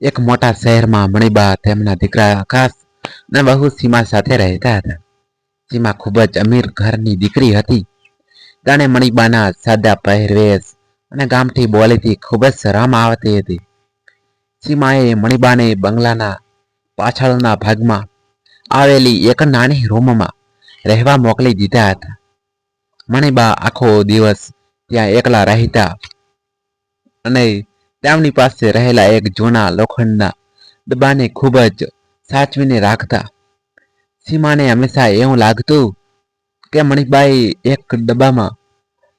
એક મોટા શહેરમાં મણિબા તેમના દીકરા આકાશ અને બહુ સીમા સાથે રહેતા હતા. સીમા ખૂબ જ અમીર ઘરની દીકરી હતી. તેણે મણિબાના સાદા પહેરવેશ અને ગામઠી બોલીથી ખૂબ જ શરમ આવતી હતી. સીમાએ મણિબાને બંગલાના પાછળના ભાગમાં આવેલી એક નાની રૂમમાં રહેવા મોકલી દીધા હતા. મણિબા આખો દિવસ ત્યાં એકલા રહેતા અને તેમની પાસે રહેલા એક જૂના લોખંડના ડબ્બાને ખૂબ જ સાચવીને રાખતા. સીમાને હંમેશા એવું લાગતું કે મણિબાઈ એક ડબ્બામાં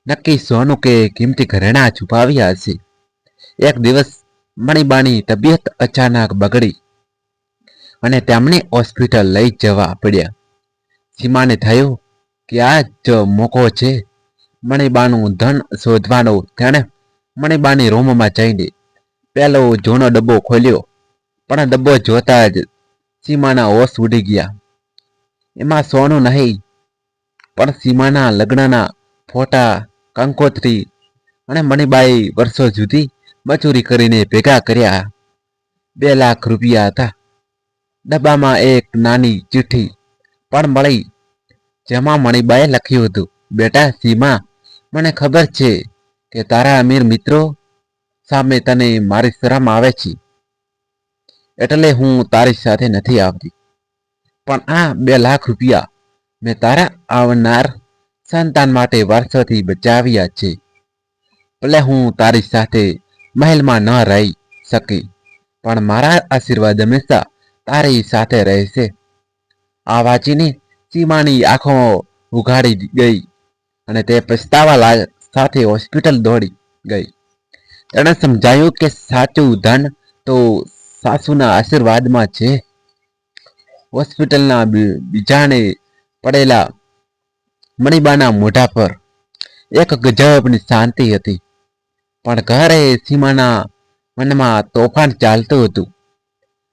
નક્કી સોનું કે કિંમતી ઘરેણા છુપાવ્યા હશે. એક દિવસ મણિબાની તબિયત અચાનક બગડી અને તેમને હોસ્પિટલ લઈ જવા પડ્યા. સીમાને થયું કે આ જ મોકો છે. મણિબાનું ધન શોધવાનો તેણે મણિબાની રૂમમાં જઈને પહેલો જૂનો ડબ્બો ખોલ્યો. પણ ડબ્બો જોતા જ સીમાના હોશ ઉડી ગયા. એમાં સોનું નહીં, પણ સીમાના લગ્નના ફોટા, કંકોત્રી અને મણિબાઈ વર્ષો સુધી મજૂરી કરીને ભેગા કર્યા. બે લાખ રૂપિયા હતા. ડબ્બામાં એક નાની ચિઠ્ઠી પણ મળી, જેમાં મણિબાએ લખ્યું હતું, બેટા સીમા, મને ખબર છે કે તારા અમીર મિત્રો સામે તને મારી શરમ આવે છે. એટલે હું તારી સાથે નથી આવતી. પણ આ બે લાખ રૂપિયા મેં તારા આવનાર સંતાન માટે વર્ષોથી બચાવ્યા છે. ભલે હું તારી સાથે મહેલમાં ન રહી શકી, પણ મારા આશીર્વાદ હંમેશા તારી સાથે રહેશે. આ વાંચીને સીમાની આંખો ઉઘાડી ગઈ અને તે પસ્તાવા લા- સાથે હોસ્પિટલ દોડી ગઈ. તેણે સમજાયું કે સાચું ધન તો સાસુના આશીર્વાદમાં છે. હોસ્પિટલના બીજાને પડેલા મણિબાના મોઢા પર એક ગજબની શાંતિ હતી. પણ ઘરે સીમાના મનમાં તોફાન ચાલતું હતું.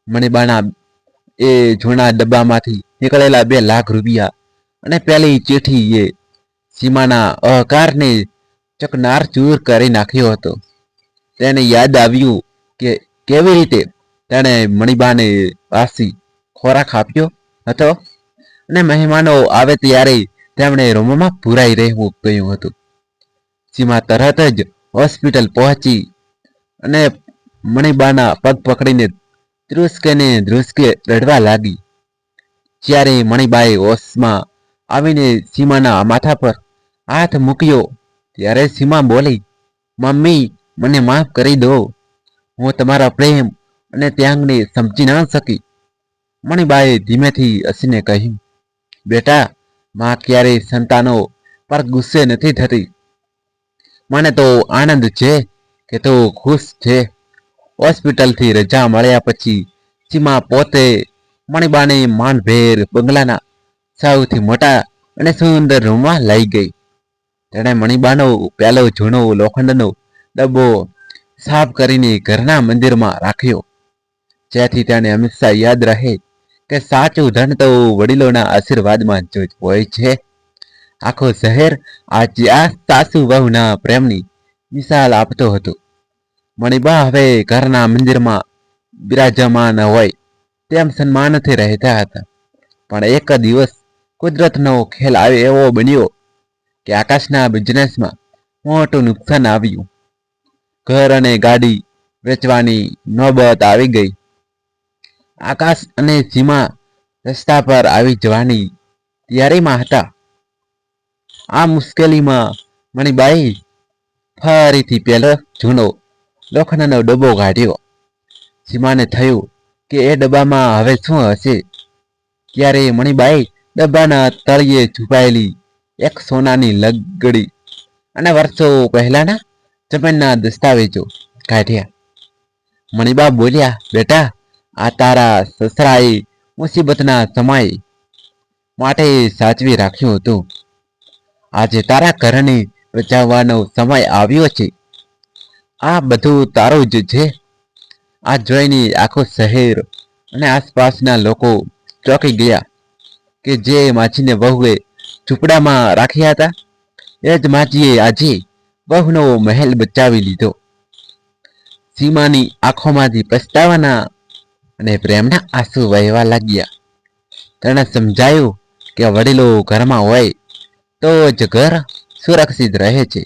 મણિબાના એ જૂના ડબ્બામાંથી નીકળેલા બે લાખ રૂપિયા અને પેલી ચીઠી એ સીમાના અહકારને ચકનાર ચૂર કરી નાખ્યો હતો. તેને યાદ આવ્યું કે કેવી રીતે તેણે મણિબાને વાસી ખોરાક આપ્યો હતો અને મહેમાનો આવે ત્યારે તેમણે રૂમમાં પુરાઈ રહેવું કહ્યું હતું. સીમા તરત જ હોસ્પિટલ પહોંચી અને મણિબાના પગ પકડીને ધ્રુસકે ને ધ્રુસકે રડવા લાગી. જ્યારે મણિબાએ હોશમાં આવીને સીમાના માથા પર હાથ મૂક્યો ત્યારે સીમા બોલી, મમ્મી, મને માફ કરી દો. હું તમારા પ્રેમ અને ત્યાગને સમજી ના શકી. મણિબાએ ધીમેથી હસીને કહ્યું, બેટા, માં ક્યારેય સંતાનો પર ગુસ્સે નથી થતી. મને તો આનંદ છે કે તું ખુશ છે. હોસ્પિટલથી રજા મળ્યા પછી સીમા પોતે મણિબાને માનભેર બંગલાના સૌથી મોટા અને સુંદર રૂમમાં લઈ ગઈ. તેણે મણિબાનો પેલો જૂનો લોખંડનો ડબ્બો સાફ કરીને ઘરના મંદિરમાં રાખ્યો. જેથી તેને હંમેશા યાદ રહે કે સાચું ધન તો વડીલોના આશીર્વાદમાં જ હોય છે. આખો શહેર આજે આ સાસુ વહુના પ્રેમની મિસાલ આપતો હતો. મણિબા હવે ઘરના મંદિરમાં બિરાજમાન હોય તેમ સન્માનથી રહેતા હતા. પણ એક દિવસ કુદરતનો ખેલ આવે એવો બન્યો કે આકાશના બિઝનેસમાં મોટું નુકસાન આવ્યું. ઘર અને ગાડી વેચવાની નોબત આવી ગઈ. આકાશ અને સીમા રસ્તા પર આવી જવાની તૈયારીમાં હતા. આ મુશ્કેલીમાં મણિબાઈ ફરીથી પહેલો જૂનો લોખંડનો ડબ્બો કાઢ્યો. સીમાને થયું કે એ ડબ્બામાં હવે શું હશે? ત્યારે મણિબાઈ ડબ્બાના તળિયે છુપાયેલી એક સોનાની લગડી. અને વર્ષો પહેલાના જમીનના દસ્તાવેજો કાઢ્યા. મણિબા બોલ્યા, બેટા, આ તારા સસરાએ મુસીબતના સમય માટે સાચવી રાખ્યું હતું. આજે તારા ઘરને બચાવવાનો સમય આવ્યો છે. આ બધું તારું જ છે. આ જોઈને આખું શહેર અને આસપાસના લોકો ચોંકી ગયા કે જે માછીને વહુએ ઝૂંપડામાં રાખ્યા હતા. એ જ માજીએ આજે વહુનો મહેલ બચાવી લીધો. સીમાની આંખોમાંથી પસ્તાવાના અને પ્રેમના આંસુ વહેવા લાગ્યા. તેણે સમજાયું કે વડીલો ઘરમાં હોય તો જ ઘર સુરક્ષિત રહે છે.